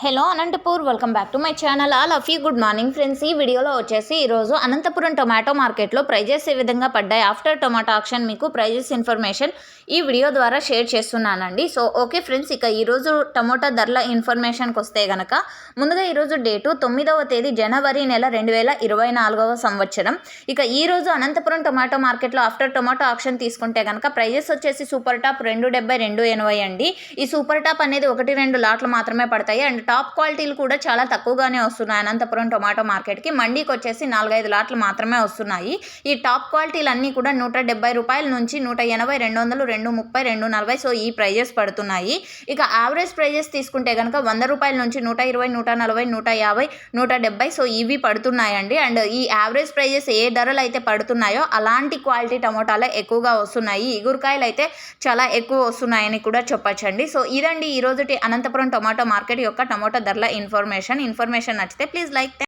Hello Anantapur welcome back to my channel. All of you good morning friends. ఈ వీడియోలో వచ్చేసి ఈరోజు Anantapuram tomato మార్కెట్లో ప్రైజెస్ ఏ విధంగా పడ్డాయి? ఆఫ్టర్ టొమాటో ఆక్షన్ మీకు ప్రైజెస్ ఇన్ఫర్మేషన్ ఈ వీడియో ద్వారా షేర్ చేస్తున్నానండి. సో ఓకే ఫ్రెండ్స్ ఇక ఈరోజు టమోటా ధరల ఇన్ఫర్మేషన్కి వస్తే గనక ముందుగా ఈరోజు డేటు తొమ్మిదవ తేదీ జనవరి నెల రెండు వేల ఇరవై నాలుగవ సంవత్సరం. ఇక ఈరోజు అనంతపురం టొమాటో మార్కెట్లో ఆఫ్టర్ టొమాటో ఆక్షన్ తీసుకుంటే కనుక ప్రైజెస్ వచ్చేసి సూపర్ టాప్ రెండు డెబ్బై రెండు ఎనభై అండి. ఈ సూపర్ టాప్ అనేది ఒకటి రెండు లాట్లు మాత్రమే పడతాయి అండ్ టాప్ క్వాలిటీలు కూడా చాలా తక్కువగానే వస్తున్నాయి. అనంతపురం టొమాటో మార్కెట్కి మండీకి వచ్చేసి నాలుగైదు లాట్లు మాత్రమే వస్తున్నాయి. ఈ టాప్ క్వాలిటీలు అన్నీ కూడా నూట డెబ్బై రూపాయల నుంచి నూట ఎనభై రెండు వందలు రెండు ముప్పై రెండు నలభై సో ఈ ప్రైజెస్ పడుతున్నాయి. ఇక యావరేజ్ ప్రైజెస్ తీసుకుంటే కనుక వంద రూపాయల నుంచి నూట ఇరవై నూట నలభై నూట యాభై నూట డెబ్బై సో ఇవి పడుతున్నాయండి. అండ్ ఈ యావరేజ్ ప్రైజెస్ ఏ ధరలు అయితే పడుతున్నాయో అలాంటి క్వాలిటీ టమోటాలే ఎక్కువగా వస్తున్నాయి. ఇగురుకాయలు అయితే చాలా ఎక్కువ వస్తున్నాయని కూడా చెప్పొచ్చండి. సో ఇదండి ఈ అనంతపురం టొమాటో మార్కెట్ యొక్క టమోటా ధరల ఇన్ఫర్మేషన్. ఇన్ఫర్మేషన్ నచ్చితే ప్లీజ్ లైక్